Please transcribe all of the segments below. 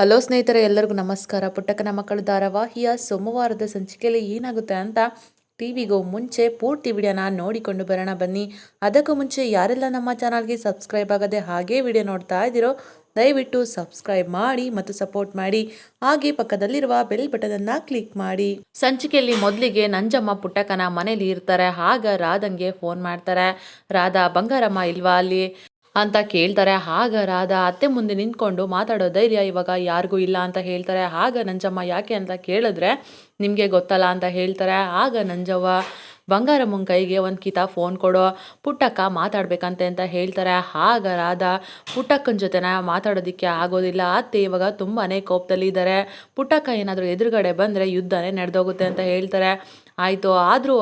Hello ಸ್ನೇಹಿತರೆ, ಎಲ್ಲರಿಗೂ ನಮಸ್ಕಾರ. ಪುಟ್ಟಕನ ಮಕ್ಕಳು ಧಾರಾವಾಹಿಯ ಸೋಮವಾರದ ಸಂಚಿಕೆಯಲ್ಲಿ ಏನಾಗುತ್ತೆ ಅಂತ ಟಿವಿಗೂ ಮುಂಚೆ ಪೂರ್ತಿ ವಿಡಿಯೋನ ನೋಡಿಕೊಂಡು ಬರೋಣ ಬನ್ನಿ. ಅದಕ್ಕೂ ಮುಂಚೆ ಯಾರೆಲ್ಲ ನಮ್ಮ ಚಾನಲ್ಗೆ ಸಬ್ಸ್ಕ್ರೈಬ್ ಆಗದೆ ಹಾಗೇ ವಿಡಿಯೋ ನೋಡ್ತಾ ಇದ್ದೀರೋ, ದಯವಿಟ್ಟು ಸಬ್ಸ್ಕ್ರೈಬ್ ಮಾಡಿ ಮತ್ತು ಸಪೋರ್ಟ್ ಮಾಡಿ. ಹಾಗೆ ಪಕ್ಕದಲ್ಲಿರುವ ಬೆಲ್ ಬಟನನ್ನು ಕ್ಲಿಕ್ ಮಾಡಿ. ಸಂಚಿಕೆಯಲ್ಲಿ ಮೊದಲಿಗೆ ನಂಜಮ್ಮ ಪುಟ್ಟಕನ ಮನೇಲಿ ಇರ್ತಾರೆ. ಆಗ ರಾಧಂಗೆ ಫೋನ್ ಮಾಡ್ತಾರೆ. ರಾಧಾ, ಬಂಗಾರಮ್ಮ ಇಲ್ವಾ ಅಲ್ಲಿ? ಅಂತ ಕೇಳ್ತಾರೆ. ಹಾಗ ರಾಧ ಅತ್ತೆ ಮುಂದೆ ನಿಂತ್ಕೊಂಡು ಮಾತಾಡೋ ಧೈರ್ಯ ಇವಾಗ ಯಾರಿಗೂ ಇಲ್ಲ ಅಂತ ಹೇಳ್ತಾರೆ. ಆಗ ನಂಜಮ್ಮ ಯಾಕೆ ಅಂತ ಕೇಳಿದ್ರೆ, ನಿಮಗೆ ಗೊತ್ತಲ್ಲ ಅಂತ ಹೇಳ್ತಾರೆ. ಆಗ ನಂಜವ್ವ ಬಂಗಾರಮ್ಮನ ಕೈಗೆ ಒಂದು ಕಿತ ಫೋನ್ ಕೊಡೋ. ಪುಟ್ಟಕ್ಕ ಮಾತಾಡ್ಬೇಕಂತೆ ಅಂತ ಹೇಳ್ತಾರೆ. ಆಗ ರಾಧ ಪುಟ್ಟಕ್ಕನ ಜೊತೆನ ಮಾತಾಡೋದಕ್ಕೆ ಆಗೋದಿಲ್ಲ. ಅತ್ತೆ ಇವಾಗ ತುಂಬಾ ಕೋಪದಲ್ಲಿದ್ದಾರೆ. ಪುಟ್ಟಕ್ಕ ಏನಾದರೂ ಎದುರುಗಡೆ ಬಂದರೆ ಯುದ್ಧನೇ ನಡೆದೋಗುತ್ತೆ ಅಂತ ಹೇಳ್ತಾರೆ. ಆಯಿತು, ಆದರೂ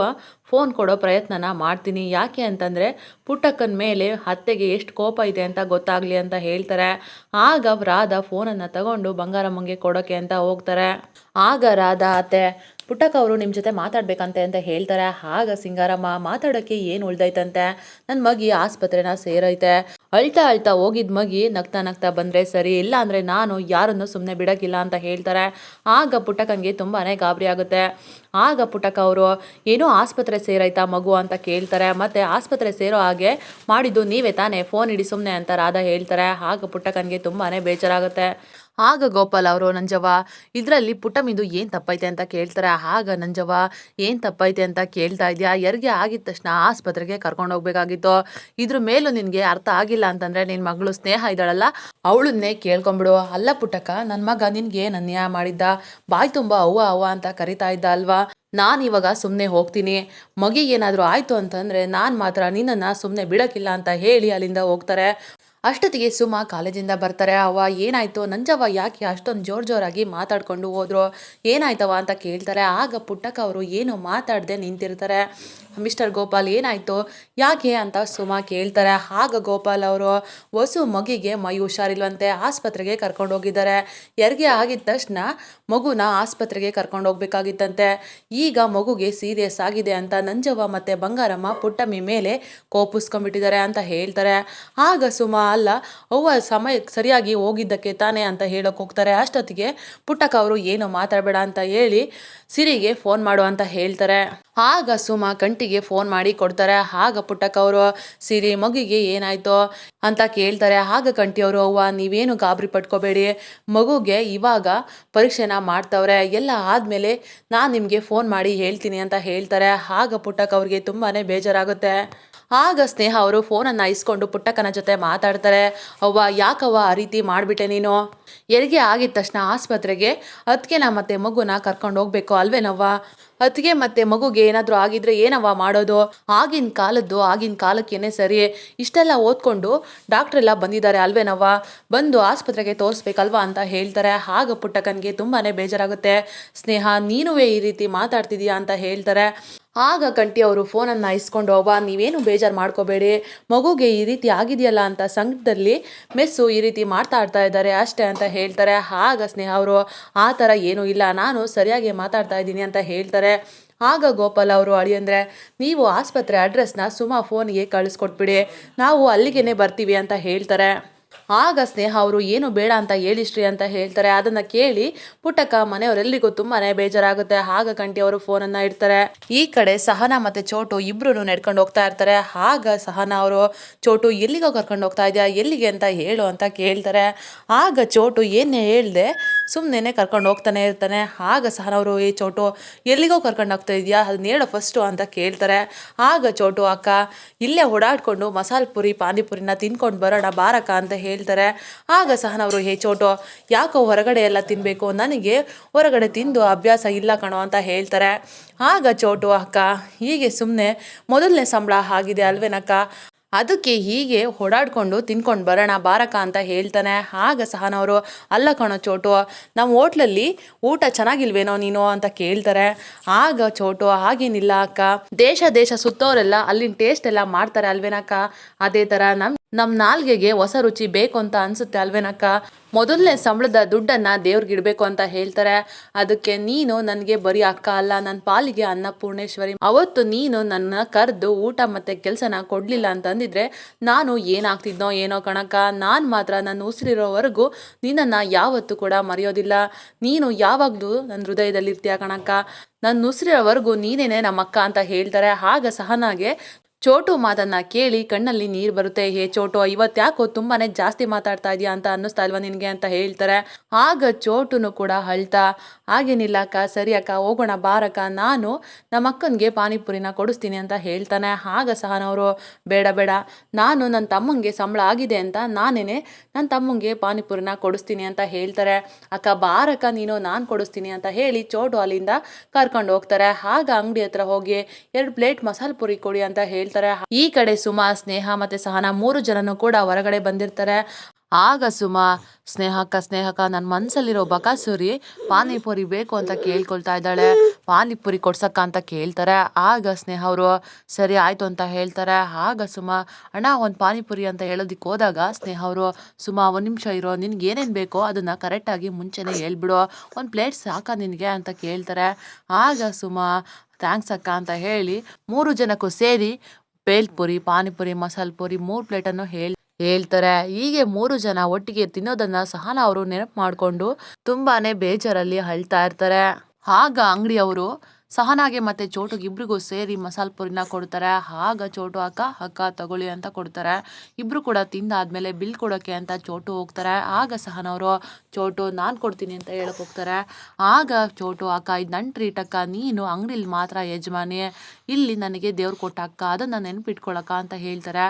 ಫೋನ್ ಕೊಡೋ ಪ್ರಯತ್ನನ ಮಾಡ್ತೀನಿ. ಯಾಕೆ ಅಂತಂದರೆ ಪುಟ್ಟಕ್ಕನ ಮೇಲೆ ಅತ್ತೆಗೆ ಎಷ್ಟು ಕೋಪ ಇದೆ ಅಂತ ಗೊತ್ತಾಗಲಿ ಅಂತ ಹೇಳ್ತಾರೆ. ಆಗ ರಾಧ ಫೋನನ್ನು ತಗೊಂಡು ಬಂಗಾರಮ್ಮಂಗೆ ಕೊಡೋಕ್ಕೆ ಅಂತ ಹೋಗ್ತಾರೆ. ಆಗ ರಾಧ ಅತ್ತೆ, ಪುಟ್ಟಕ್ಕ ಅವರು ನಿಮ್ಮ ಜೊತೆ ಮಾತಾಡಬೇಕಂತೆ ಅಂತ ಹೇಳ್ತಾರೆ. ಆಗ ಸಿಂಗಾರಮ್ಮ ಮಾತಾಡೋಕ್ಕೆ ಏನು ಉಳ್ದೈತಂತೆ? ನನ್ನ ಮಗಿ ಆಸ್ಪತ್ರೆನ ಸೇರೈತೆ. ಅಳ್ತಾ ಅಳ್ತಾ ಹೋಗಿದ್ದ ಮಗಿ ನಗ್ತಾ ನಗ್ತಾ ಬಂದರೆ ಸರಿ, ಇಲ್ಲ ಅಂದರೆ ನಾನು ಯಾರನ್ನು ಸುಮ್ಮನೆ ಬಿಡೋಕ್ಕಿಲ್ಲ ಅಂತ ಹೇಳ್ತಾರೆ. ಆಗ ಪುಟ್ಟಕ್ಕಂಗೆ ತುಂಬಾ ಗಾಬರಿ ಆಗುತ್ತೆ. ಆಗ ಪುಟ್ಟಕ್ಕ ಅವರು, ಏನೋ ಆಸ್ಪತ್ರೆ ಸೇರೈತಾ ಮಗು ಅಂತ ಕೇಳ್ತಾರೆ. ಮತ್ತು ಆಸ್ಪತ್ರೆ ಸೇರೋ ಹಾಗೆ ಮಾಡಿದ್ದು ನೀವೇ ತಾನೇ, ಫೋನ್ ಹಿಡಿ ಸುಮ್ಮನೆ ಅಂತ ರಾಧಾ ಹೇಳ್ತಾರೆ. ಆಗ ಪುಟ್ಟಕ್ಕನಿಗೆ ತುಂಬಾ ಬೇಜಾರಾಗುತ್ತೆ. ಆಗ ಗೋಪಾಲ್ ಅವರು, ನಂಜವ್ವ, ಇದರಲ್ಲಿ ಪುಟಮಿದು ಏನು ತಪ್ಪೈತೆ ಅಂತ ಕೇಳ್ತಾರೆ. ಆಗ ನಂಜವ್ವ, ಏನು ತಪ್ಪೈತೆ ಅಂತ ಕೇಳ್ತಾ ಇದೆಯಾ? ಯಾರಿಗೆ ಆಗಿದ ತಕ್ಷಣ ಆಸ್ಪತ್ರೆಗೆ ಕರ್ಕೊಂಡು ಹೋಗ್ಬೇಕಾಗಿತ್ತು. ಇದ್ರ ಮೇಲೂ ನಿನಗೆ ಅರ್ಥ ಆಗಿಲ್ಲ ಅಂತಂದರೆ ನಿನ್ನ ಮಗಳು ಸ್ನೇಹ ಇದ್ದಾಳಲ್ಲ, ಅವಳನ್ನೇ ಕೇಳ್ಕೊಂಬಿಡು ಅಲ್ಲ ಪುಟಕ ನನ್ನ ಮಗ ನಿನ್ಗೆ ಏನು ಅನ್ಯಾಯ ಮಾಡಿದ್ದ? ಬಾಯಿ ತುಂಬ ಅವ್ವ ಅವ್ವ ಅಂತ ಕರಿತಾ ಇದ್ದ ಅಲ್ವಾ? ನಾನು ಇವಾಗ ಸುಮ್ಮನೆ ಹೋಗ್ತೀನಿ. ಮಗಿಗೇನಾದರೂ ಆಯಿತು ಅಂತಂದರೆ ನಾನು ಮಾತ್ರ ನಿನ್ನನ್ನು ಸುಮ್ಮನೆ ಬಿಡೋಕ್ಕಿಲ್ಲ ಅಂತ ಹೇಳಿ ಅಲ್ಲಿಂದ ಹೋಗ್ತಾರೆ. ಅಷ್ಟೊತ್ತಿಗೆ ಸುಮ ಕಾಲೇಜಿಂದ ಬರ್ತಾರೆ ಅವ ಏನಾಯ್ತು, ನಂಜವ್ವ ಯಾಕೆ ಅಷ್ಟೊಂದು ಜೋರು ಜೋರಾಗಿ ಮಾತಾಡ್ಕೊಂಡು ಹೋದ್ರು ಏನಾಯ್ತವ ಅಂತ ಕೇಳ್ತಾರೆ. ಆಗ ಪುಟ್ಟಕ್ಕ ಅವರು, ಏನು ಮಾತಾಡದೆ ನಿಂತಿರ್ತಾರೆ? ಮಿಸ್ಟರ್ ಗೋಪಾಲ್ ಏನಾಯಿತು? ಯಾಕೆ ಅಂತ ಸುಮ ಕೇಳ್ತಾರೆ. ಆಗ ಗೋಪಾಲ್ ಅವರು, ಹೊಸು ಮಗಿಗೆ ಮೈ ಹುಷಾರಿಲ್ವಂತೆ ಆಸ್ಪತ್ರೆಗೆ ಕರ್ಕೊಂಡು ಹೋಗಿದ್ದಾರೆ. ಹೆರಿಗೆ ಆಗಿದ ತಕ್ಷಣ ಮಗುನ ಆಸ್ಪತ್ರೆಗೆ ಕರ್ಕೊಂಡು ಹೋಗ್ಬೇಕಾಗಿತ್ತಂತೆ. ಈಗ ಮಗುಗೆ ಸೀರಿಯಸ್ ಆಗಿದೆ ಅಂತ ನಂಜವ್ವ ಮತ್ತು ಬಂಗಾರಮ್ಮ ಪುಟ್ಟಮ್ಮಿ ಮೇಲೆ ಕೋಪಿಸ್ಕೊಂಡ್ಬಿಟ್ಟಿದ್ದಾರೆ ಅಂತ ಹೇಳ್ತಾರೆ. ಆಗ ಸುಮ, ಅಲ್ಲ, ಅವ್ವ ಸಮಯ ಸರಿಯಾಗಿ ಹೋಗಿದ್ದಕ್ಕೆ ತಾನೇ ಅಂತ ಹೇಳೋಕೆ ಹೋಗ್ತಾರೆ. ಅಷ್ಟೊತ್ತಿಗೆ ಪುಟ್ಟಕ್ಕ ಅವರು, ಏನು ಮಾತಾಡಬೇಡ ಅಂತ ಹೇಳಿ ಸಿರಿಗೆ ಫೋನ್ ಮಾಡು ಅಂತ ಹೇಳ್ತಾರೆ. ಆಗ ಸುಮ ಕಂಟಿಗೆ ಫೋನ್ ಮಾಡಿ ಕೊಡ್ತಾರೆ, ಆಗ ಪುಟ್ಟಕ್ಕ ಅವರು, ಸಿರಿ ಮಗುಗೆ ಏನಾಯ್ತು? ಅಂತ ಕೇಳ್ತಾರೆ. ಆಗ ಕಂಟಿ ಅವರು, ಅವ್ವ, ನೀವೇನು ಗಾಬರಿ ಪಟ್ಕೋಬೇಡಿ. ಮಗುಗೆ ಇವಾಗ ಪರೀಕ್ಷೆನ ಮಾಡ್ತವ್ರೆ. ಎಲ್ಲ ಆದಮೇಲೆ ನಾನು ನಿಮಗೆ ಫೋನ್ ಮಾಡಿ ಹೇಳ್ತೀನಿ ಅಂತ ಹೇಳ್ತಾರೆ. ಆಗ ಪುಟ್ಟಕ್ಕ ಅವ್ರಿಗೆ ತುಂಬಾ ಬೇಜಾರಾಗುತ್ತೆ. ಆಗ ಸ್ನೇಹ ಅವರು ಫೋನನ್ನು ಇಸ್ಕೊಂಡು ಪುಟ್ಟಕ್ಕನ ಜೊತೆ ಮಾತಾಡ್ತಾರೆ. ಅವ್ವ, ಯಾಕವ್ವ ಆ ರೀತಿ ಮಾಡಿಬಿಟ್ಟೆ ನೀನು? ಹೆರಿಗೆ ಆಗಿದ ತಕ್ಷಣ ಆಸ್ಪತ್ರೆಗೆ ಅದಕ್ಕೆ ಮತ್ತೆ ಮಗುನ ಕರ್ಕೊಂಡು ಹೋಗ್ಬೇಕು ಅಲ್ವೇನವ್ವ ಅತ್ತಿಗೆ ಮತ್ತೆ ಮಗುಗೆ ಏನಾದರೂ ಆಗಿದ್ರೆ ಏನವ್ವ ಮಾಡೋದು? ಆಗಿನ ಕಾಲದ್ದು ಆಗಿನ ಕಾಲಕ್ಕೇನೆ ಸರಿ. ಇಷ್ಟೆಲ್ಲ ಓದ್ಕೊಂಡು ಡಾಕ್ಟ್ರೆಲ್ಲ ಬಂದಿದ್ದಾರೆ ಅಲ್ವೇನವ್ವ ಬಂದು ಆಸ್ಪತ್ರೆಗೆ ತೋರಿಸ್ಬೇಕಲ್ವಾ ಅಂತ ಹೇಳ್ತಾರೆ. ಆಗ ಪುಟ್ಟಕ್ಕನಿಗೆ ತುಂಬಾ ಬೇಜಾರಾಗುತ್ತೆ. ಸ್ನೇಹ, ನೀನುವೇ ಈ ರೀತಿ ಮಾತಾಡ್ತಿದೀಯಾ ಅಂತ ಹೇಳ್ತಾರೆ. ಆಗ ಕಂಟಿ ಅವರು ಫೋನನ್ನು ಇಸ್ಕೊಂಡು ಹೋಗ ನೀವೇನು ಬೇಜಾರು ಮಾಡ್ಕೋಬೇಡಿ. ಮಗುಗೆ ಈ ರೀತಿ ಆಗಿದೆಯಲ್ಲ ಅಂತ ಸಂಘದಲ್ಲಿ ಮೆಸ್ಸು ಈ ರೀತಿ ಮಾಡ್ತಾ ಇದ್ದಾರೆ. ಅಷ್ಟೇ ಅಂತ ಹೇಳ್ತಾರೆ. ಆಗ ಸ್ನೇಹ ಅವರು, ಆ ಥರ ಏನೂ ಇಲ್ಲ, ನಾನು ಸರಿಯಾಗಿ ಮಾತಾಡ್ತಾ ಇದ್ದೀನಿ ಅಂತ ಹೇಳ್ತಾರೆ. ಆಗ ಗೋಪಾಲ್ ಅವರು ಅಳಿಯಂದ್ರೆ ನೀವು ಆಸ್ಪತ್ರೆ ಅಡ್ರೆಸ್ನ ಸುಮಾ ಫೋನ್ಗೆ ಕಳಿಸ್ಕೊಟ್ಬಿಡಿ. ನಾವು ಅಲ್ಲಿಗೇ ಬರ್ತೀವಿ ಅಂತ ಹೇಳ್ತಾರೆ. ಆಗ ಸ್ನೇಹ ಅವರು, ಏನು ಬೇಡ ಅಂತ ಹೇಳಿಸ್ರಿ ಅಂತ ಹೇಳ್ತಾರೆ. ಅದನ್ನ ಕೇಳಿ ಪುಟ್ಟಕ್ಕ ಮನೆಯವರೆಲ್ಲರಿಗೂ ತುಂಬಾನೇ ಬೇಜಾರಾಗುತ್ತೆ. ಆಗ ಕಂಠಿ ಅವರು ಫೋನನ್ನು ಇಡ್ತಾರೆ. ಈ ಕಡೆ ಸಹನಾ ಮತ್ತೆ ಚೋಟು ಇಬ್ರು ನಡ್ಕೊಂಡು ಹೋಗ್ತಾ ಇರ್ತಾರೆ. ಆಗ ಸಹನಾ ಅವರು, ಚೋಟು ಎಲ್ಲಿಗೋ ಕರ್ಕೊಂಡು ಹೋಗ್ತಾ ಇದೆಯಾ? ಎಲ್ಲಿಗೆ ಅಂತ ಹೇಳು ಅಂತ ಕೇಳ್ತಾರೆ. ಆಗ ಚೋಟು ಏನೇ ಹೇಳ್ದೆ ಸುಮ್ಮನೆ ಕರ್ಕೊಂಡು ಹೋಗ್ತಾನೆ ಇರ್ತಾನೆ. ಆಗ ಸಹನ ಅವರು ಈ ಚೋಟು, ಎಲ್ಲಿಗೋ ಕರ್ಕೊಂಡು ಹೋಗ್ತಾ ಇದೆಯಾ? ಅದನ್ನ ಹೇಳೋ ಫಸ್ಟು ಅಂತ ಕೇಳ್ತಾರೆ. ಆಗ ಚೋಟು, ಅಕ್ಕ, ಇಲ್ಲೇ ಓಡಾಡ್ಕೊಂಡು ಮಸಾಲೆ ಪುರಿ, ಪಾನಿಪುರಿನ ತಿನ್ಕೊಂಡು ಬರೋಣ, ಬಾರಕ್ಕ ಅಂತ ಹೇಳ್ತಾರೆ. ಆಗ ಸಹನವರು, ಹೇ ಚೋಟು, ಯಾಕೋ ಹೊರಗಡೆ ಎಲ್ಲ ತಿನ್ನಬೇಕು ನನಗೆ ಹೊರಗಡೆ ತಿಂದು ಅಭ್ಯಾಸ ಇಲ್ಲ ಕಣೋ, ಅಂತ ಹೇಳ್ತಾರೆ. ಆಗ ಚೋಟು, ಅಕ್ಕ, ಹೀಗೆ ಸುಮ್ಮನೆ ಮೊದಲನೇ ಸಂಬಳ ಆಗಿದೆ ಅಲ್ವೇನಕ್ಕ? ಅದಕ್ಕೆ ಹೀಗೆ ಓಡಾಡ್ಕೊಂಡು ತಿನ್ಕೊಂಡು ಬರೋಣ ಬಾರಕ ಅಂತ ಹೇಳ್ತಾನೆ. ಆಗ ಸಹನವರು, ಅಲ್ಲ ಕಣೋ ಚೋಟು, ನಮ್ಮ ಹೋಟ್ಲಲ್ಲಿ ಊಟ ಚೆನ್ನಾಗಿಲ್ವೇನೋ ನೀನು? ಅಂತ ಕೇಳ್ತಾರೆ. ಆಗ ಚೋಟು, ಹಾಗೇನಿಲ್ಲ ಅಕ್ಕ. ದೇಶ ದೇಶ ಸುತ್ತೋರೆಲ್ಲ ಅಲ್ಲಿನ ಟೇಸ್ಟ್ ಎಲ್ಲ ಮಾಡ್ತಾರೆ ಅಲ್ವೇನಕ್ಕ? ಅದೇ ಥರ ನಮ್ಮ ನಮ್ಮ ನಾಲ್ಗೆಗೆ ಹೊಸ ರುಚಿ ಬೇಕು ಅಂತ ಅನ್ಸುತ್ತೆ ಅಲ್ವೇನಕ್ಕ? ಮೊದಲನೇ ಸಂಬಳದ ದುಡ್ಡನ್ನು ದೇವ್ರಿಗೆ ಇಡಬೇಕು ಅಂತ ಹೇಳ್ತಾರೆ. ಅದಕ್ಕೆ ನೀನು ನನಗೆ ಬರೀ ಅಕ್ಕ ಅಲ್ಲ ನನ್ನ ಪಾಲಿಗೆ ಅನ್ನಪೂರ್ಣೇಶ್ವರಿ ಅವತ್ತು ನೀನು ನನ್ನ ಕರೆದು ಊಟ ಮತ್ತು ಕೆಲಸನ ಕೊಡಲಿಲ್ಲ ಅಂತಂದಿದ್ರೆ ನಾನು ಏನಾಗ್ತಿದ್ನೋ ಏನೋ ಕಣಕ್ಕ? ನಾನು ಮಾತ್ರ ನನ್ನ ಉಸಿರಿರೋವರೆಗೂ ನಿನ್ನನ್ನು ಯಾವತ್ತೂ ಕೂಡ ಮರೆಯೋದಿಲ್ಲ. ನೀನು ಯಾವಾಗಲೂ ನನ್ನ ಹೃದಯದಲ್ಲಿರ್ತೀಯ ಕಣಕ್ಕ? ನನ್ನ ಉಸಿರಿರೋವರೆಗೂ ನೀನೇನೆ ನಮ್ಮ ಅಕ್ಕ ಅಂತ ಹೇಳ್ತಾರೆ. ಆಗ ಸಹನಾಗೆ ಚೋಟು ಮಾತನ್ನ ಕೇಳಿ ಕಣ್ಣಲ್ಲಿ ನೀರು ಬರುತ್ತೆ. ಹೇ ಚೋಟು ಇವತ್ತು ಯಾಕೋ ತುಂಬಾನೇ ಜಾಸ್ತಿ ಮಾತಾಡ್ತಾ ಇದೀಯಾ ಅಂತ ಅನ್ನಿಸ್ತಾ ಇಲ್ವಾ ನಿನಗೆ ಅಂತ ಹೇಳ್ತಾರೆ. ಆಗ ಚೋಟುನು ಕೂಡ ಅಳ್ತಾ, ಹಾಗೇನಿಲ್ಲ ಅಕ್ಕ, ಸರಿ ಅಕ್ಕ, ಹೋಗೋಣ, ಬಾರಕ್ಕ, ನಾನು ನಮ್ಮ ಅಕ್ಕನಿಗೆ ಪಾನಿಪುರಿನ ಕೊಡಿಸ್ತೀನಿ ಅಂತ ಹೇಳ್ತಾನೆ. ಆಗ ಸಹನವರು, ಬೇಡ ಬೇಡ, ನಾನು ನನ್ನ ತಮ್ಮಂಗೆ ಸಂಬಳ ಆಗಿದೆ ಅಂತ ನಾನೇನೆ ನನ್ನ ತಮ್ಮಂಗೆ ಪಾನಿಪುರಿನ ಕೊಡಿಸ್ತೀನಿ ಅಂತ ಹೇಳ್ತಾರೆ. ಅಕ್ಕ, ಬಾರಕ್ಕ, ನೀನು ನಾನು ಕೊಡಿಸ್ತೀನಿ ಅಂತ ಹೇಳಿ ಚೋಟು ಅಲ್ಲಿಂದ ಕರ್ಕೊಂಡು ಹೋಗ್ತಾರೆ. ಆಗ ಅಂಗಡಿ ಹತ್ರ ಹೋಗಿ, ಎರಡು ಪ್ಲೇಟ್ ಮಸಾಲೆ ಪುರಿ ಕೊಡಿ ಅಂತ ಹೇಳ್ತಾರೆ. ಈ ಕಡೆ ಸುಮಾ, ಸ್ನೇಹ ಮತ್ತೆ ಸಹನಾ ಮೂರು ಜನನು ಕೂಡ ಹೊರಗಡೆ ಬಂದಿರ್ತಾರೆ. ಆಗ ಸುಮಾ, ಸ್ನೇಹಕ್ಕ ಸ್ನೇಹಕ್ಕ ನನ್ನ ಮನಸ್ಸಲ್ಲಿರೋ ಬಕಾಸುರಿ ಪಾನಿಪುರಿ ಬೇಕು ಅಂತ ಕೇಳ್ಕೊಳ್ತಾ ಇದ್ದಾಳೆ. ಪಾನಿಪುರಿ ಕೊಡ್ಸಕ್ಕ ಅಂತ ಕೇಳ್ತಾರೆ. ಆಗ ಸ್ನೇಹ ಅವರು, ಸರಿ ಆಯ್ತು ಅಂತ ಹೇಳ್ತಾರೆ. ಆಗ ಸುಮಾ, ಅಣ್ಣ ಒಂದು ಪಾನಿಪುರಿ ಅಂತ ಹೇಳೋದಿಕ್ಕೆ ಹೋದಾಗ ಸ್ನೇಹ ಅವರು, ಸುಮಾ ಒಂದು ನಿಮಿಷ ಇರೋ, ನಿನ್ಗೆ ಏನೇನು ಬೇಕೋ ಅದನ್ನು ಕರೆಕ್ಟಾಗಿ ಮುಂಚೆನೇ ಹೇಳ್ಬಿಡು. ಒಂದು ಪ್ಲೇಟ್ ಸಾಕಾ ನಿನಗೆ ಅಂತ ಕೇಳ್ತಾರೆ. ಆಗ ಸುಮಾ ಥ್ಯಾಂಕ್ಸ್ ಅಕ್ಕ ಅಂತ ಹೇಳಿ ಮೂರು ಜನಕ್ಕೂ ಸೇರಿ ಬೇಲ್ಪುರಿ ಪಾನಿಪುರಿ ಮಸಾಲೆ ಪುರಿ ಮೂರು ಪ್ಲೇಟನ್ನು ಹೇಳಿ ಹೇಳ್ತಾರೆ. ಹೀಗೆ ಮೂರು ಜನ ಒಟ್ಟಿಗೆ ತಿನ್ನೋದನ್ನ ಸಹನ ಅವರು ನೆನಪು ಮಾಡಿಕೊಂಡು ತುಂಬಾನೇ ಬೇಜಾರಲ್ಲಿ ಅಳ್ತಾ ಇರ್ತಾರೆ. ಆಗ ಅಂಗಡಿಯವರು ಸಹನಾಗೆ ಮತ್ತೆ ಚೋಟುಗೆ ಇಬ್ರಿಗೂ ಸೇರಿ ಮಸಾಲ ಪುರಿನ ಕೊಡ್ತಾರೆ. ಆಗ ಚೋಟು, ಅಕ್ಕ ಅಕ್ಕ, ತಗೊಳ್ಳಿ ಅಂತ ಕೊಡ್ತಾರೆ. ಇಬ್ರು ಕೂಡ ತಿಂದಾದ್ಮೇಲೆ ಬಿಲ್ ಕೊಡೋಕೆ ಅಂತ ಚೋಟು ಹೋಗ್ತಾರೆ. ಆಗ ಸಹನವರು ಚೋಟು, ನಾನು ಕೊಡ್ತೀನಿ ಅಂತ ಹೇಳಕ್ ಹೋಗ್ತಾರೆ. ಆಗ ಚೋಟು, ಅಕ್ಕ, ಇದು ನನ್ನ ಟ್ರೀಟ್ ಅಕ್ಕ, ನೀನು ಅಂಗಡಿಲಿ ಮಾತ್ರ ಯಜಮಾನಿ. ಇಲ್ಲಿ ನನಗೆ ದೇವ್ರು ಕೊಟ್ಟ ಅಕ್ಕ, ಅದನ್ನ ನೆನ್ಪಿಟ್ಕೊಳಕ್ಕ ಅಂತ ಹೇಳ್ತಾರೆ.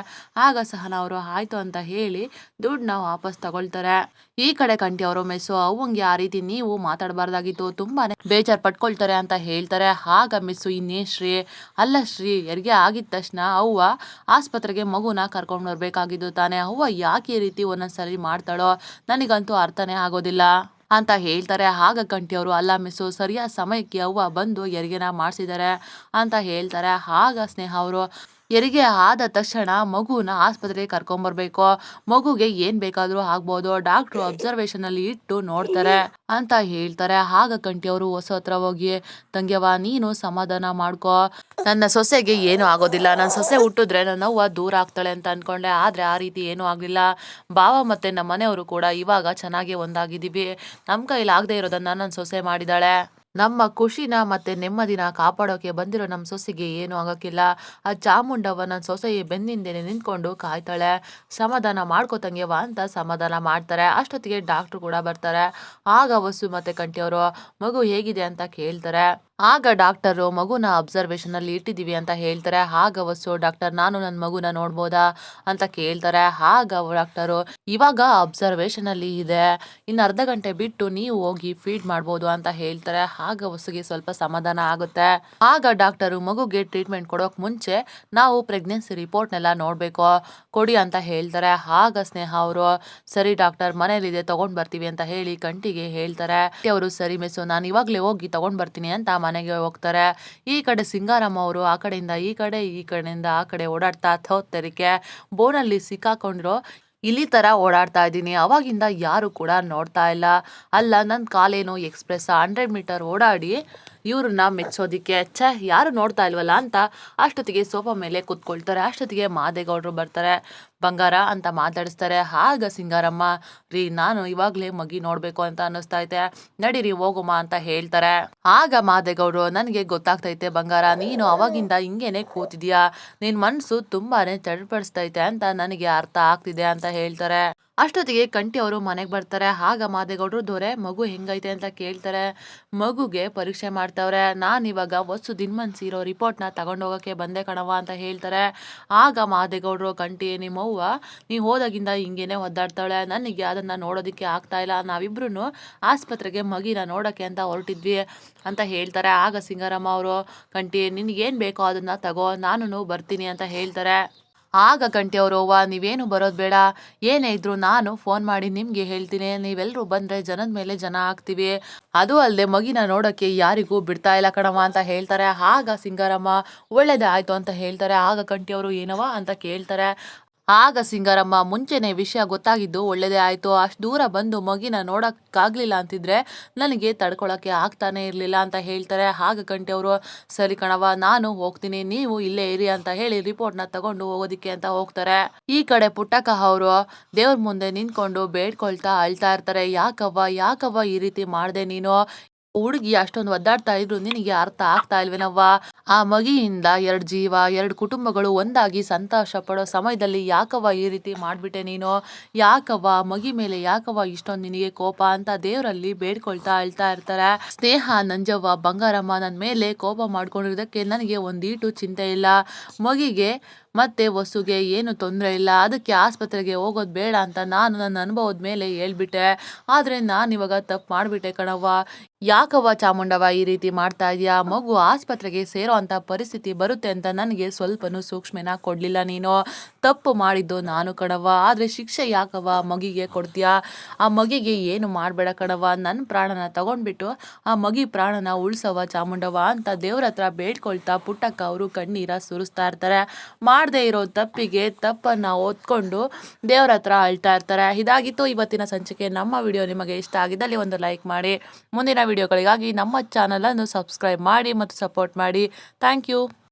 ಆಗ ಸಹನ ಅವರು, ಆಯ್ತು ಅಂತ ಹೇಳಿ ದುಡ್ಡನ್ನ ವಾಪಸ್ ತಗೊಳ್ತಾರೆ. ಈ ಕಡೆ ಕಂಟಿ ಅವರು ಮೆಸ್ಸು ಅವಂಗೆ ಆ ರೀತಿ ನೀವು ಮಾತಾಡಬಾರ್ದಾಗಿತ್ತು. ತುಂಬಾನೇ ಬೇಜಾರ್ ಪಟ್ಕೊಳ್ತಾರೆ ಅಂತ ಹೇಳ್ತಾರೆ. ಆಗ ಮಿಸ್ಸು ಇನ್ನೇ ಶ್ರೀ, ಅಲ್ಲ ಶ್ರೀ, ಹೆರಿಗೆ ಆಗಿದ ತಕ್ಷಣ ಅವ್ವ ಆಸ್ಪತ್ರೆಗೆ ಮಗುನ ಕರ್ಕೊಂಡು ಬರಬೇಕಾಗಿದ್ದು ತಾನೇ. ಅವ್ವ ಯಾಕೆ ಈ ರೀತಿ ಒಂದೊಂದ್ಸರಿ ಮಾಡ್ತಾಳೋ? ನನಗಂತೂ ಅರ್ಥನೇ ಆಗೋದಿಲ್ಲ. ಅಂತ ಹೇಳ್ತಾರೆ. ಆಗ ಕಂಠಿಯವರು, ಅಲ್ಲ ಮಿಸ್ಸು, ಸರಿಯಾದ ಸಮಯಕ್ಕೆ ಅವ್ವ ಬಂದು ಹೆರಿಗೆನ ಮಾಡಿಸಿದ್ದಾರೆ ಅಂತ ಹೇಳ್ತಾರೆ. ಆಗ ಸ್ನೇಹ ಅವರು ಹೆರಿಗೆ ಆದ ತಕ್ಷಣ ಮಗುನ ಆಸ್ಪತ್ರೆಗೆ ಕರ್ಕೊಂಬರ್ಬೇಕು ಮಗುಗೆ ಏನ್ ಬೇಕಾದ್ರೂ ಆಗ್ಬೋದು. ಡಾಕ್ಟ್ರು ಅಬ್ಸರ್ವೇಷನ್ ಅಲ್ಲಿ ಇಟ್ಟು ನೋಡ್ತಾರೆ ಅಂತ ಹೇಳ್ತಾರೆ. ಆಗ ಕಂಠಿ ಅವರು ಹೊಸ ಹತ್ರ ಹೋಗಿ ತಂಗ್ಯವ ನೀನು ಸಮಾಧಾನ ಮಾಡ್ಕೋ. ನನ್ನ ಸೊಸೆಗೆ ಏನು ಆಗೋದಿಲ್ಲ. ನನ್ನ ಸೊಸೆ ಹುಟ್ಟಿದ್ರೆ ನನ್ನ ದೂರ ಆಗ್ತಾಳೆ ಅಂತ ಅನ್ಕೊಂಡೆ. ಆದ್ರೆ ಆ ರೀತಿ ಏನೂ ಆಗ್ಲಿಲ್ಲ. ಬಾವ ಮತ್ತೆ ನಮ್ಮ ಮನೆಯವರು ಕೂಡ ಇವಾಗ ಚೆನ್ನಾಗಿ ಒಂದಾಗಿದ್ದೀವಿ. ನಮ್ಮ ಕೈಲಿ ಆಗದೆ ಇರೋದನ್ನ ನನ್ನ ಸೊಸೆ ಮಾಡಿದಾಳೆ. ನಮ್ಮ ಖುಷಿನ ಮತ್ತೆ ನೆಮ್ಮದಿನ ಕಾಪಾಡೋಕೆ ಬಂದಿರೋ ನಮ್ಮ ಸೊಸೆಗೆ ಏನೂ ಆಗೋಕ್ಕಿಲ್ಲ. ಆ ಚಾಮುಂಡವ್ವ ನನ್ನ ಸೊಸೆ ಬೆನ್ನಿಂದೇನೆ ನಿಂತ್ಕೊಂಡು ಕಾಯ್ತಾಳೆ. ಸಮಾಧಾನ ಮಾಡ್ಕೋತಂಗ್ಯವ ಅಂತ ಸಮಾಧಾನ ಮಾಡ್ತಾರೆ. ಅಷ್ಟೊತ್ತಿಗೆ ಡಾಕ್ಟ್ರು ಕೂಡ ಬರ್ತಾರೆ. ಆಗ ವಸು ಮತ್ತೆ ಕಂಠಿಯವರು, ಮಗು ಹೇಗಿದೆ? ಅಂತ ಕೇಳ್ತಾರೆ. ಆಗ ಡಾಕ್ಟರು ಮಗುನ ಅಬ್ಸರ್ವೇಷನಲ್ಲಿ ಇಟ್ಟಿದ್ದೀವಿ ಅಂತ ಹೇಳ್ತಾರೆ. ಆಗ ವಸ್ಸು ಡಾಕ್ಟರ್, ನಾನು ನನ್ನ ಮಗುನ ನೋಡ್ಬೋದಾ? ಅಂತ ಕೇಳ್ತಾರೆ. ಆಗ ಡಾಕ್ಟರು, ಇವಾಗ ಅಬ್ಸರ್ವೇಷನಲ್ಲಿ ಇದೆ. ಇನ್ನು ಅರ್ಧ ಗಂಟೆ ಬಿಟ್ಟು ನೀವು ಹೋಗಿ ಫೀಡ್ ಮಾಡ್ಬೋದು ಅಂತ ಹೇಳ್ತಾರೆ. ಆಗ ವಸ್ಸುಗೆ ಸ್ವಲ್ಪ ಸಮಾಧಾನ ಆಗುತ್ತೆ. ಆಗ ಡಾಕ್ಟರು ಮಗುಗೆ ಟ್ರೀಟ್ಮೆಂಟ್ ಕೊಡೋಕೆ ಮುಂಚೆ ನಾವು ಪ್ರೆಗ್ನೆನ್ಸಿ ರಿಪೋರ್ಟ್ನೆಲ್ಲ ನೋಡಬೇಕು. ಕೊಡಿ ಅಂತ ಹೇಳ್ತಾರೆ. ಆಗ ಸ್ನೇಹ ಅವರು, ಸರಿ ಡಾಕ್ಟರ್ ಮನೇಲಿದೆ ತೊಗೊಂಡು ಬರ್ತೀವಿ ಅಂತ ಹೇಳಿ ಕಂಟಿಗೆ ಹೇಳ್ತಾರೆ. ಅವರು ಸರಿ ಮೆಸ್ಸು, ನಾನು ಇವಾಗಲೇ ಹೋಗಿ ತೊಗೊಂಡು ಬರ್ತೀನಿ ಅಂತ ಮನೆಗೆ ಹೋಗ್ತಾರೆ. ಈ ಕಡೆ ಸಿಂಗಾರಮ್ಮ ಅವರು, ಆ ಕಡೆಯಿಂದ ಈ ಕಡೆ, ಈ ಕಡೆಯಿಂದ ಆ ಕಡೆ ಓಡಾಡ್ತಾ ಥೋತ್ತರಿಕೆ ಬೋನಲ್ಲಿ ಸಿಕ್ಕಾಕೊಂಡ್ರು ಇಲ್ಲಿ ತರ ಓಡಾಡ್ತಾ ಇದ್ದೀನಿ. ಅವಾಗಿಂದ ಯಾರು ಕೂಡ ನೋಡ್ತಾ ಇಲ್ಲ. ಅಲ್ಲ ನನ್ನ ಕಾಲೇನು ಎಕ್ಸ್ಪ್ರೆಸ್ ಹಂಡ್ರೆಡ್ ಮೀಟರ್ ಓಡಾಡಿ ಇವ್ರನ್ನ ಮೆಚ್ಚೋದಿಕ್ಕೆ, ಛೆ, ಯಾರು ನೋಡ್ತಾ ಇಲ್ವಲ್ಲ ಅಂತ ಅಷ್ಟೊತ್ತಿಗೆ ಸೋಫಾ ಮೇಲೆ ಕೂತ್ಕೊಳ್ತಾರೆ. ಅಷ್ಟೊತ್ತಿಗೆ ಮಾದೇಗೌಡರು ಬರ್ತಾರೆ, ಬಂಗಾರ ಅಂತ ಮಾತಾಡಿಸ್ತಾರೆ. ಆಗ ಸಿಂಗಾರಮ್ಮ, ರೀ, ನಾನು ಇವಾಗಲೇ ಮಗಿ ನೋಡಬೇಕು ಅಂತ ಅನ್ನಿಸ್ತಾ ಐತೆ. ನಡೀರಿ, ಹೋಗುಮ ಅಂತ ಹೇಳ್ತಾರೆ. ಆಗ ಮಾದೇಗೌಡರು, ನನಗೆ ಗೊತ್ತಾಗ್ತೈತೆ ಬಂಗಾರ, ನೀನು ಅವಾಗಿಂದ ಹಿಂಗೇನೆ ಕೂತಿದ್ಯಾ? ನಿನ್ನ ಮನಸ್ಸು ತುಂಬಾನೇ ಚಡ್ಪಡಿಸ್ತೈತೆ ಅಂತ ನನಗೆ ಅರ್ಥ ಆಗ್ತಿದೆ ಅಂತ ಹೇಳ್ತಾರೆ. ಅಷ್ಟೊತ್ತಿಗೆ ಕಂಟಿ ಅವರು ಮನೆಗೆ ಬರ್ತಾರೆ. ಆಗ ಮಾದೇಗೌಡರು, ದೊರೆ, ಮಗು ಹೆಂಗೈತೆ ಅಂತ ಕೇಳ್ತಾರೆ. ಮಗುಗೆ ಪರೀಕ್ಷೆ ಮಾಡ್ತಾವ್ರೆ. ನಾನು ಇವಾಗ ಹೊಸ್ಸು ದಿನ್ಮನ್ ಸೀರೋ ರಿಪೋರ್ಟ್ನ ತಗೊಂಡೋಗೋಕ್ಕೆ ಬಂದೆ ಕಣವ ಅಂತ ಹೇಳ್ತಾರೆ. ಆಗ ಮಾದೇಗೌಡರು ಕಂಟಿ ನಿಮ್ಮವ್ವ ನೀವು ಹೋದಾಗಿಂದ ಹಿಂಗೇನೆ ಒದ್ದಾಡ್ತಾಳೆ. ನನಗೆ ಅದನ್ನು ನೋಡೋದಕ್ಕೆ ಆಗ್ತಾ ಇಲ್ಲ. ನಾವಿಬ್ರು ಆಸ್ಪತ್ರೆಗೆ ಮಗಿನ ನೋಡೋಕ್ಕೆ ಅಂತ ಹೊರಟಿದ್ವಿ ಅಂತ ಹೇಳ್ತಾರೆ. ಆಗ ಸಿಂಗಾರಮ್ಮ ಅವರು ಕಂಟಿ ನಿನಗೇನು ಬೇಕೋ ಅದನ್ನು ತಗೋ. ನಾನು ಬರ್ತೀನಿ ಅಂತ ಹೇಳ್ತಾರೆ. ಆಗ ಗಂಟೆ ಅವರು, ಅವ್ವ, ನೀವೇನು ಬರೋದು ಬೇಡ. ಏನೇ ಇದ್ರು ನಾನು ಫೋನ್ ಮಾಡಿ ನಿಮಗೆ ಹೇಳ್ತೀನಿ. ನೀವೆಲ್ಲರೂ ಬಂದರೆ ಜನದ ಮೇಲೆ ಜನ ಆಗ್ತೀವಿ. ಅದು ಅಲ್ಲದೆ ಮಗಿನ ನೋಡೋಕ್ಕೆ ಯಾರಿಗೂ ಬಿಡ್ತಾ ಇಲ್ಲ ಕಣವ ಅಂತ ಹೇಳ್ತಾರೆ. ಆಗ ಸಿಂಗಾರಮ್ಮ, ಒಳ್ಳೇದೇ ಆಯಿತು ಅಂತ ಹೇಳ್ತಾರೆ. ಆಗ ಕಂಠಿಯವರು ಏನವ ಅಂತ ಕೇಳ್ತಾರೆ. ಆಗ ಸಿಂಗಾರಮ್ಮ, ಮುಂಚೆನೆ ವಿಷಯ ಗೊತ್ತಾಗಿದ್ದು ಒಳ್ಳೇದೇ ಆಯ್ತು. ಅಷ್ಟು ದೂರ ಬಂದು ಮಗಿನ ನೋಡಕ್ಕಾಗ್ಲಿಲ್ಲ ಅಂತಿದ್ರೆ ನನಗೆ ತಡ್ಕೊಳಕ್ಕೆ ಆಗ್ತಾನೆ ಇರಲಿಲ್ಲ ಅಂತ ಹೇಳ್ತಾರೆ. ಆಗ ಗಂಟೆ ಅವರು ಸರಿ ಕಣವ ನಾನು ಹೋಗ್ತೀನಿ, ನೀವು ಇಲ್ಲೇ ಇರಿ ಅಂತ ಹೇಳಿ ರಿಪೋರ್ಟ್ನ ತಗೊಂಡು ಹೋಗೋದಿಕ್ಕೆ ಅಂತ ಹೋಗ್ತಾರೆ. ಈ ಕಡೆ ಪುಟ್ಟಕ್ಕ ಅವರು ದೇವ್ರ ಮುಂದೆ ನಿಂತ್ಕೊಂಡು ಬೇಡ್ಕೊಳ್ತಾ ಅಳ್ತಾ ಇರ್ತಾರೆ. ಯಾಕವ್ವ ಯಾಕವ್ವ ಈ ರೀತಿ ಮಾಡಿದೆ ನೀನು? ಹುಡುಗಿ ಅಷ್ಟೊಂದು ಒದ್ದಾಡ್ತಾ ಇದ್ರು, ನಿನಗೆ ಅರ್ಥ ಆಗ್ತಾ ಇಲ್ವೇನವ್ವ? ಆ ಮಗಿಯಿಂದ ಎರಡು ಜೀವ, ಎರಡು ಕುಟುಂಬಗಳು ಒಂದಾಗಿ ಸಂತೋಷ ಪಡೋ ಸಮಯದಲ್ಲಿ ಯಾಕವ್ವ ಈ ರೀತಿ ಮಾಡಿಬಿಟ್ಟೆ ನೀನು? ಯಾಕವ್ವ ಮಗಿ ಮೇಲೆ ಯಾಕವ್ವ ಇಷ್ಟೊಂದು ನಿನಗೆ ಕೋಪ ಅಂತ ದೇವರಲ್ಲಿ ಬೇಡ್ಕೊಳ್ತಾ ಅಳ್ತಾ ಇರ್ತಾರೆ? ಸ್ನೇಹ ನಂಜವ್ವ ಬಂಗಾರಮ್ಮ ನನ್ನ ಮೇಲೆ ಕೋಪ ಮಾಡ್ಕೊಂಡಿರೋದಕ್ಕೆ ನನಗೆ ಒಂದೀಟು ಚಿಂತೆ ಇಲ್ಲ. ಮಗಿಗೆ ಮತ್ತೆ ವಸುಗೆ, ಏನು ತೊಂದರೆ ಇಲ್ಲ, ಅದಕ್ಕೆ ಆಸ್ಪತ್ರೆಗೆ ಹೋಗೋದು ಬೇಡ ಅಂತ ನಾನು ನನ್ನ ಅನುಭವದ ಮೇಲೆ ಹೇಳ್ಬಿಟ್ಟೆ. ಆದರೆ ನಾನು ಇವಾಗ ತಪ್ಪು ಮಾಡಿಬಿಟ್ಟೆ ಕಣವ್ವ. ಯಾಕವ್ವ ಚಾಮುಂಡವ ಈ ರೀತಿ ಮಾಡ್ತಾ ಇದೆಯಾ? ಮಗು ಆಸ್ಪತ್ರೆಗೆ ಸೇರೋ ಅಂಥ ಪರಿಸ್ಥಿತಿ ಬರುತ್ತೆ ಅಂತ ನನಗೆ ಸ್ವಲ್ಪನೂ ಸೂಕ್ಷ್ಮನ ಕೊಡಲಿಲ್ಲ ನೀನು. ತಪ್ಪು ಮಾಡಿದ್ದು ನಾನು ಕಣವ್ವ. ಆದರೆ ಶಿಕ್ಷೆ ಯಾಕವ್ವ ಮಗಿಗೆ ಕೊಡ್ತೀಯಾ? ಆ ಮಗಿಗೆ ಏನು ಮಾಡಬೇಡ ಕಣವ್ವ. ನನ್ನ ಪ್ರಾಣನ ತಗೊಂಡ್ಬಿಟ್ಟು ಆ ಮಗಿ ಪ್ರಾಣನ ಉಳಿಸವ ಚಾಮುಂಡವ ಅಂತ ದೇವ್ರ ಹತ್ರ ಬೇಡ್ಕೊಳ್ತಾ ಪುಟ್ಟಕ್ಕ ಅವರು ಕಣ್ಣೀರ ಸುರಿಸ್ತಾ ಇರ್ತಾರೆ. ಮಾಡದೇ ಇರೋ ತಪ್ಪಿಗೆ ತಪ್ಪನ್ನು ಒತ್ಕೊಂಡು ದೇವ್ರ ಹತ್ರ ಅಳ್ತಾ ಇರ್ತಾರೆ. ಇದಾಗಿತ್ತು ಇವತ್ತಿನ ಸಂಚಿಕೆ. ನಮ್ಮ ವಿಡಿಯೋ ನಿಮಗೆ ಇಷ್ಟ ಆಗಿದ್ದಲ್ಲಿ ಒಂದು ಲೈಕ್ ಮಾಡಿ. ಮುಂದಿನ ವಿಡಿಯೋಗಳಿಗಾಗಿ ನಮ್ಮ ಚಾನಲನ್ನು ಸಬ್ಸ್ಕ್ರೈಬ್ ಮಾಡಿ ಮತ್ತು ಸಪೋರ್ಟ್ ಮಾಡಿ. Thank you.